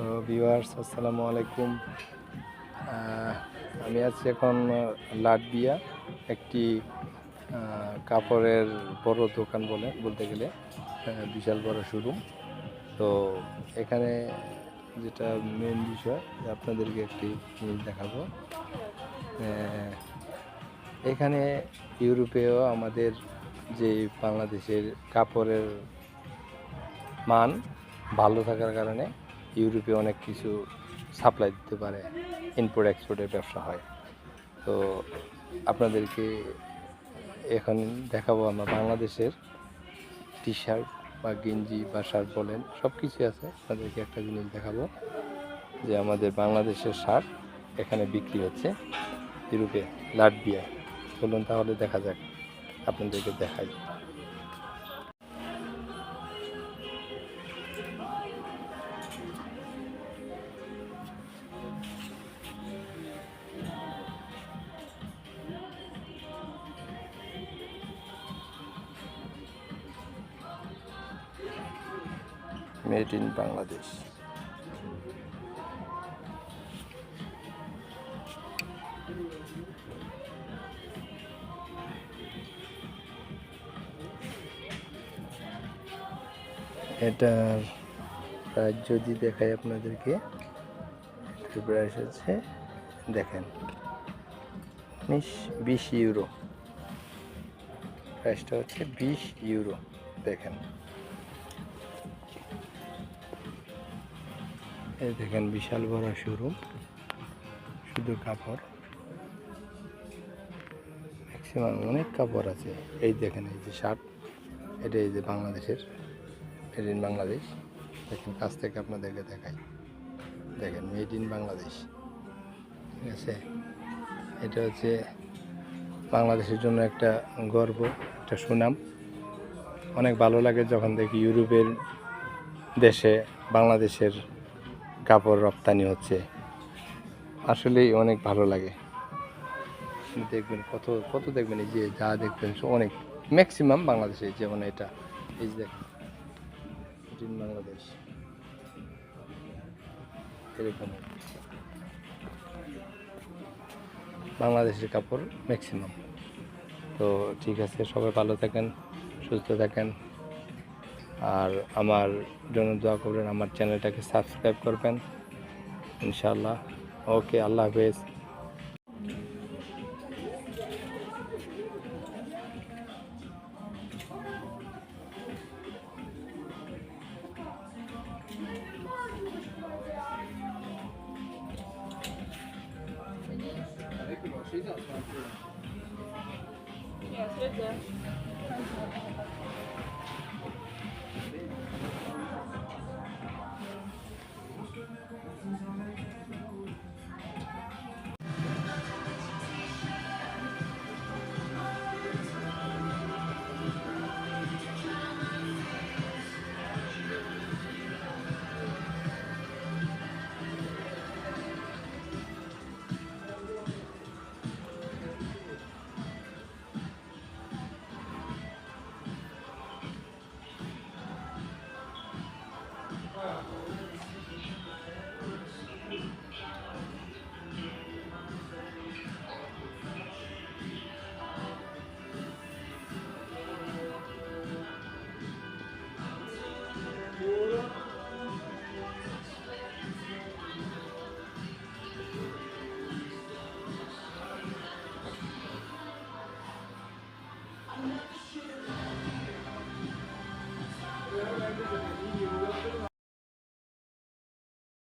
তো ভিউয়ার্স, আসসালামু আলাইকুম। আমি আছি এখন লাটবিয়া, একটি কাপড়ের বড় দোকান বলে, বলতে গেলে বিশাল বড় শোরুম তো এখানে যেটা মেন বিষয় আপনাদেরকে একটি জিনিস দেখাবো। এখানে ইউরোপেও আমাদের যে বাংলাদেশের কাপড়ের মান ভালো থাকার কারণে ইউরোপে অনেক কিছু সাপ্লাই দিতে পারে ইনপোর্ট এক্সপোর্টের ব্যবসা হয়। তো আপনাদেরকে এখন দেখাবো আমরা বাংলাদেশের টি শার্ট বা গেঞ্জি বা শার্ট বলেন সব কিছুই আছে। আপনাদেরকে একটা জিনিস দেখাবো যে আমাদের বাংলাদেশের শার্ট এখানে বিক্রি হচ্ছে ইউরোপে লাটবিয়া চলুন তাহলে দেখা যাক, আপনাদেরকে দেখাই। Made in Bangladesh. এটার প্রাইস যদি দেখাই আপনাদেরকে প্রাইস হচ্ছে, দেখেন, উনিশ, বিশ ইউরো। প্রাইসটা হচ্ছে বিশ ইউরো, দেখেন। এই দেখেন বিশাল বড় শোরুম শুধু কাপড়। ম্যাক্সিমাম অনেক কাপড় আছে। এই দেখেন, এই যে শার্ট এটা এই যে বাংলাদেশের মেড ইন বাংলাদেশ। দেখেন, কাছ থেকে আপনাদেরকে দেখাই। দেখেন মেড ইন বাংলাদেশ। ঠিক আছে? এটা হচ্ছে বাংলাদেশের জন্য একটা গর্ব, একটা সুনাম। অনেক ভালো লাগে যখন দেখি ইউরোপের দেশে বাংলাদেশের কাপড় রপ্তানি হচ্ছে। আসলেই অনেক ভালো লাগে। দেখবেন কত কত দেখবেন এই যে যা দেখবেন অনেক ম্যাক্সিমাম বাংলাদেশে যেমন এটা। এই যে বাংলাদেশ। এরকম। বাংলাদেশের কাপড় ম্যাক্সিমাম তো ঠিক আছে, সবাই ভালো থাকেন, সুস্থ থাকেন। আর আমার জন্য দোয়া করবেন আমার চ্যানেলটাকে সাবস্ক্রাইব করবেন ইনশাল্লাহ ওকে আল্লাহ হাফেজ Yes, right there. え?